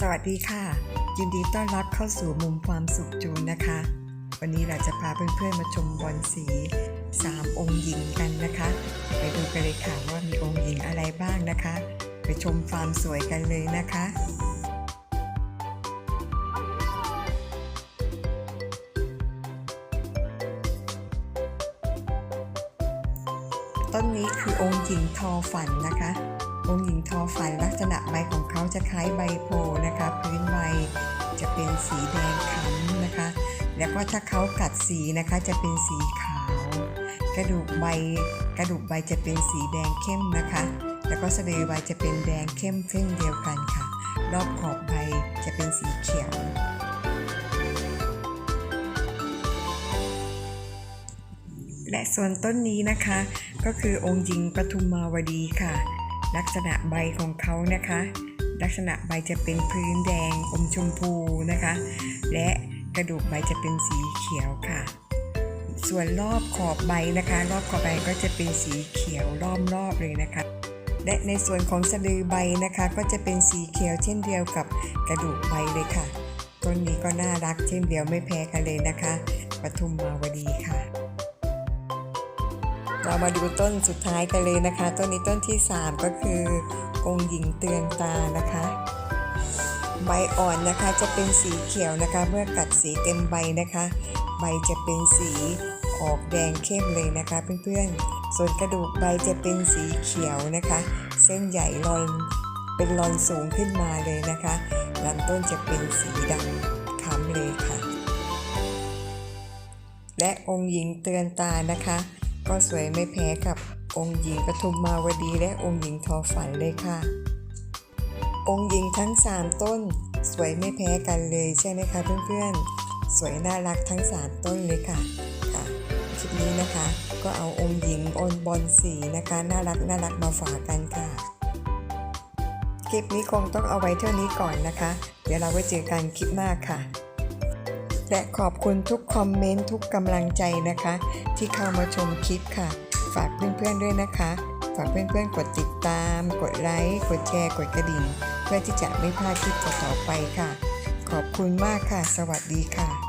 สวัสดีค่ะ ยินดีต้อนรับเข้าสู่มุมความสุขจูนนะคะ วันนี้เราจะพาเพื่อนๆมาชมบอลสีสามองค์หญิงกันนะคะ ไปดูกันเลยค่ะว่ามีองค์หญิงอะไรบ้างนะคะ ไปชมความสวยกันเลยนะคะต้นนี้คือองค์หญิงทอฝันนะคะ องค์หญิงทอฝันลักษณะใบของเขาจะคล้ายใบโพนะคะ พื้นใบจะเป็นสีแดงค้ำนะคะ แล้วก็ถ้าเขากัดสีนะคะจะเป็นสีขาว กระดูกใบกระดูกใบจะเป็นสีแดงเข้มนะคะ แล้วก็สะดือใบจะเป็นแดงเข้มเช่นเดียวกันค่ะ รอบขอบใบจะเป็นสีเขียวและส่วนต้นนี้นะคะก็คือองค์หญิงปทุมมาวดีค่ะ ลักษณะใบของเขานะคะ ลักษณะใบจะเป็นพื้นแดงอมชมพูนะคะ และกระดูกใบจะเป็นสีเขียวค่ะ ส่วนรอบขอบใบนะคะ รอบขอบใบก็จะเป็นสีเขียวล้อมรอบเลยนะคะ และในส่วนของสะดือใบนะคะ ก็จะเป็นสีเขียวเช่นเดียวกับกระดูกใบเลยค่ะ ต้นนี้ก็น่ารักเช่นเดียวไม่แพ้กันเลยนะคะปทุมมาวดีค่ะ เรามาดูต้นสุดท้ายกันเลยนะคะ ต้นนี้ต้นที่ 3 ก็คือองค์หญิงเตือนตานะคะ ใบอ่อนนะคะจะเป็นสีเขียวนะคะ เมื่อกัดสีเต็มใบนะคะ ใบจะเป็นสีออกแดงเข้มเลยนะคะเพื่อนๆ ส่วนกระดูกใบจะเป็นสีเขียวนะคะ เส้นใหญ่รอนเป็นรอนสูงขึ้นมาเลยนะคะลำต้นจะเป็นสีดำค้ำเลยค่ะ และองค์หญิงเตือนตานะคะ ก็สวยไม่แพ้กับองค์หญิงปทุมมาวดีและองค์หญิงทอฝันเลยค่ะ องค์หญิงทั้ง 3 ต้น สวยไม่แพ้กันเลยใช่ไหมคะเพื่อนๆ สวยน่ารักทั้ง 3 ต้นเลยค่ะค่ะคลิปนี้นะคะก็เอาองค์หญิงอนบอลสีนะคะน่ารักน่ารักมาฝากกันค่ะคลิปนี้คงต้องเอาไว้เท่านี้ก่อนนะคะ เดี๋ยวเราไว้เจอกันคลิปหน้าค่ะ และขอบคุณทุกคอมเมนต์ทุกกำลังใจนะคะ ที่เข้ามาชมคลิปค่ะ ฝากเพื่อนๆด้วยนะคะ ฝากเพื่อนๆ กดติดตาม กดไลค์ กดแชร์ กดกระดิ่ง เพื่อที่จะไม่พลาดคลิปต่อๆไปค่ะ ขอบคุณมากค่ะ สวัสดีค่ะ